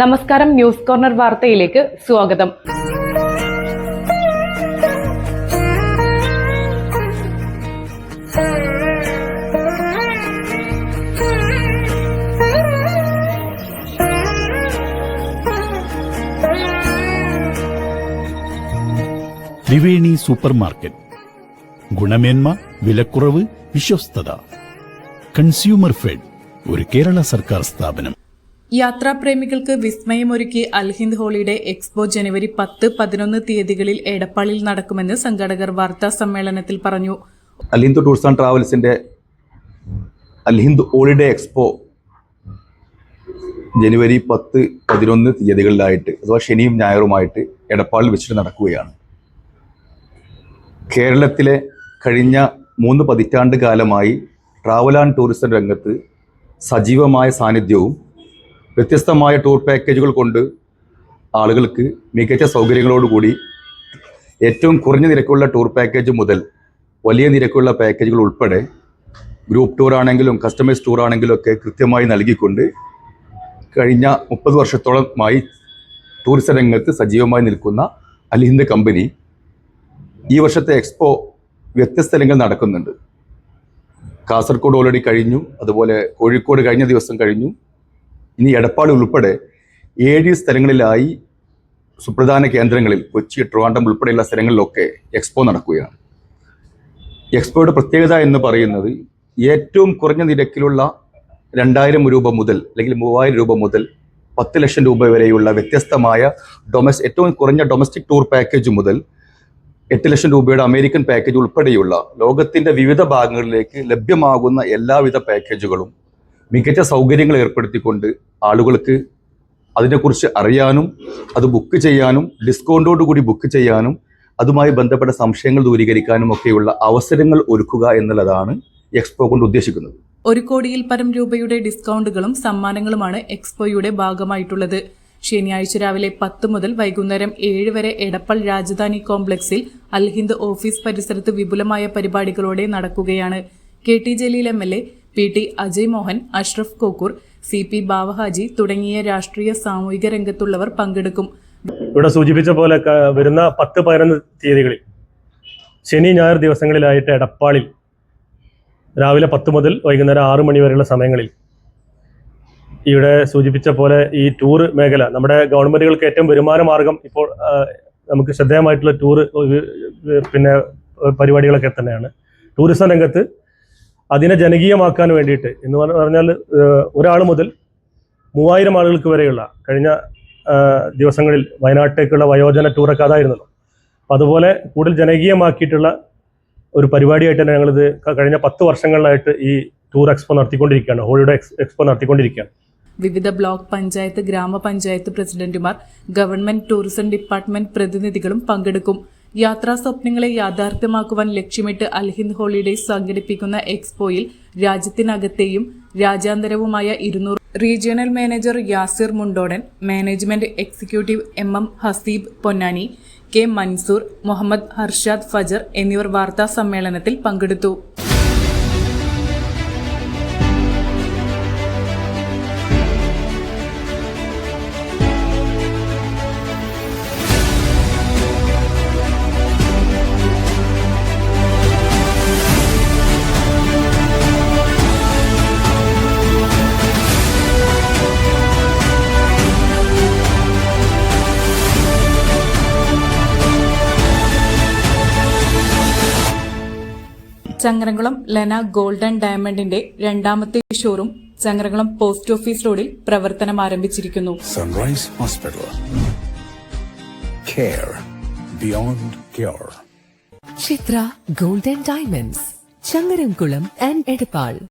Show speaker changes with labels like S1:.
S1: നമസ്കാരം news corner വാർത്തയിലേക്ക് സ്വാഗതം.
S2: ത്രിവേണി സൂപ്പർ മാർക്കറ്റ് ഗുണമേന്മ വിലക്കുറവ് വിശ്വസ്തത. കൺസ്യൂമർ ഫെഡ് ഒരു കേരള സർക്കാർ സ്ഥാപനം.
S3: യാത്രാപ്രേമികൾക്ക് വിസ്മയമൊരുക്കി അൽഹിന്ദ് ഹോളിഡേ എക്സ്പോ ജനുവരി പത്ത് പതിനൊന്ന് തീയതികളിൽ എടപ്പാളിൽ നടക്കുമെന്ന് സംഘാടകർ വാർത്താ സമ്മേളനത്തിൽ പറഞ്ഞു.
S4: അൽഹിന്ദ് ടൂർസ് ആൻഡ് ട്രാവൽസിന്റെ അൽഹിന്ദ് ഹോളിഡേ എക്സ്പോ ജനുവരി പത്ത് പതിനൊന്ന് തീയതികളിലായിട്ട് അഥവാ ശനിയും ഞായറുമായിട്ട് എടപ്പാളിൽ വെച്ചിട്ട് നടക്കുകയാണ്. കേരളത്തിലെ കഴിഞ്ഞ മൂന്ന് പതിറ്റാണ്ട് കാലമായി ട്രാവൽ ആൻഡ് ടൂറിസം രംഗത്ത് സജീവമായ സാന്നിധ്യവും വ്യത്യസ്തമായ ടൂർ പാക്കേജുകൾ കൊണ്ട് ആളുകൾക്ക് മികച്ച സൗകര്യങ്ങളോടുകൂടി ഏറ്റവും കുറഞ്ഞ നിരക്കുള്ള ടൂർ പാക്കേജ് മുതൽ വലിയ നിരക്കുള്ള പാക്കേജുകൾ ഉൾപ്പെടെ ഗ്രൂപ്പ് ടൂർ ആണെങ്കിലും കസ്റ്റമൈസ് ടൂർ ആണെങ്കിലും ഒക്കെ കൃത്യമായി നൽകിക്കൊണ്ട് കഴിഞ്ഞ മുപ്പത് വർഷത്തോളമായി ടൂറിസം രംഗത്ത് സജീവമായി നിൽക്കുന്ന അലിഹിന്ദ് കമ്പനി ഈ വർഷത്തെ എക്സ്പോ വ്യത്യസ്ത സ്ഥലങ്ങളിൽ നടക്കുന്നുണ്ട്. കാസർഗോഡ് ഓൾറെഡി കഴിഞ്ഞു. അതുപോലെ കോഴിക്കോട് കഴിഞ്ഞ ദിവസം കഴിഞ്ഞു. ഇനി എടപ്പാളി ഉൾപ്പെടെ ഏഴ് സ്ഥലങ്ങളിലായി സുപ്രധാന കേന്ദ്രങ്ങളിൽ കൊച്ചി ട്രിവാൻഡം ഉൾപ്പെടെയുള്ള സ്ഥലങ്ങളിലൊക്കെ എക്സ്പോ നടക്കുകയാണ്. എക്സ്പോയുടെ പ്രത്യേകത എന്ന് പറയുന്നത് ഏറ്റവും കുറഞ്ഞ നിരക്കിലുള്ള രണ്ടായിരം രൂപ മുതൽ അല്ലെങ്കിൽ മൂവായിരം രൂപ മുതൽ പത്ത് ലക്ഷം രൂപ വരെയുള്ള വ്യത്യസ്തമായ ഡൊമസ് ഏറ്റവും കുറഞ്ഞ ഡൊമസ്റ്റിക് ടൂർ പാക്കേജ് മുതൽ എട്ട് ലക്ഷം രൂപയുടെ അമേരിക്കൻ പാക്കേജ് ഉൾപ്പെടെയുള്ള ലോകത്തിന്റെ വിവിധ ഭാഗങ്ങളിലേക്ക് ലഭ്യമാകുന്ന എല്ലാവിധ പാക്കേജുകളും മികച്ച സൗകര്യങ്ങൾ ഏർപ്പെടുത്തിക്കൊണ്ട് ആളുകൾക്ക് അതിനെക്കുറിച്ച് അറിയാനും അത് ബുക്ക് ചെയ്യാനും ഡിസ്കൗണ്ടോട് കൂടി ബുക്ക് ചെയ്യാനും അതുമായി ബന്ധപ്പെട്ട സംശയങ്ങൾ ദൂരീകരിക്കാനും ഒക്കെയുള്ള അവസരങ്ങൾ ഒരുക്കുക എന്നുള്ളതാണ് എക്സ്പോ കൊണ്ട് ഉദ്ദേശിക്കുന്നത്.
S3: ഒരു കോടിയിൽ പരം രൂപയുടെ ഡിസ്കൗണ്ടുകളും സമ്മാനങ്ങളുമാണ് എക്സ്പോയുടെ ഭാഗമായിട്ടുള്ളത്. ശനിയാഴ്ച രാവിലെ പത്ത് മുതൽ വൈകുന്നേരം ഏഴ് വരെ എടപ്പൾ രാജധാനി കോംപ്ലക്സിൽ അൽഹിന്ദ് ഓഫീസ് പരിസരത്ത് വിപുലമായ പരിപാടികളോടെ നടക്കുകയാണ്. K T Jaleel M L A P T Ajay Mohan Ashraf Kokkur C P Bavahaji തുടങ്ങിയ രാഷ്ട്രീയ സാമൂഹിക രംഗത്തുള്ളവർ പങ്കെടുക്കും.
S5: ഇവിടെ സൂചിപ്പിച്ച പോലെ വരുന്ന പത്ത് പതിനൊന്ന് തീയതികളിൽ ശനി ഞായർ ദിവസങ്ങളിലായിട്ട് എടപ്പാളിൽ രാവിലെ പത്ത് മുതൽ വൈകുന്നേരം ആറ് മണി വരെയുള്ള സമയങ്ങളിൽ ഇവിടെ സൂചിപ്പിച്ച പോലെ ഈ ടൂർ മേഖല നമ്മുടെ ഗവൺമെന്റുകൾക്ക് ഏറ്റവും വരുമാന മാർഗം ഇപ്പോൾ നമുക്ക് ശ്രദ്ധേയമായിട്ടുള്ള ടൂർ പിന്നെ പരിപാടികളൊക്കെ തന്നെയാണ്. ടൂറിസം രംഗത്ത് അതിനെ ജനകീയമാക്കാൻ വേണ്ടിയിട്ട് എന്ന് പറഞ്ഞാൽ ഒരാൾ മുതൽ മൂവായിരം ആളുകൾക്ക് വരെയുള്ള കഴിഞ്ഞ ദിവസങ്ങളിൽ വയനാട്ടിലേക്കുള്ള വയോജന ടൂറൊക്കെ അതായിരുന്നല്ലോ. അപ്പം അതുപോലെ കൂടുതൽ ജനകീയമാക്കിയിട്ടുള്ള ഒരു പരിപാടിയായിട്ട് തന്നെ ഞങ്ങളിത് കഴിഞ്ഞ പത്ത് വർഷങ്ങളിലായിട്ട് ഈ ടൂർ എക്സ്പോ നടത്തിക്കൊണ്ടിരിക്കുകയാണ്. ഹോളിഡേ എക്സ്പോ നടത്തിക്കൊണ്ടിരിക്കുകയാണ്.
S3: വിവിധ ബ്ലോക്ക് പഞ്ചായത്ത് ഗ്രാമപഞ്ചായത്ത് പ്രസിഡന്റുമാർ ഗവൺമെന്റ് ടൂറിസം ഡിപ്പാർട്ട്മെന്റ് പ്രതിനിധികളും പങ്കെടുക്കും. യാത്രാ സ്വപ്നങ്ങളെ യാഥാർത്ഥ്യമാക്കുവാൻ ലക്ഷ്യമിട്ട് അൽഹിന്ദ് ഹോളിഡേസ് സംഘടിപ്പിക്കുന്ന എക്സ്പോയിൽ രാജ്യത്തിനകത്തെയും രാജ്യാന്തരവുമായ ഇരുന്നൂറ് regional manager Yasir Mundodan management executive M M Haseeb Ponnani K Mansoor Muhammad Harshad Fajar എന്നിവർ വാർത്താ സമ്മേളനത്തിൽ പങ്കെടുത്തു. ചങ്ങരംകുളം ലെന ഗോൾഡൻ ഡയമണ്ടിന്റെ രണ്ടാമത്തെ ഷോറൂം ചങ്ങരംകുളം പോസ്റ്റ് ഓഫീസ് റോഡിൽ പ്രവർത്തനം ആരംഭിച്ചിരിക്കുന്നു.
S6: Sunrise Hospital care beyond cure.
S7: Chitra golden diamonds Changaramkulam and Edappal.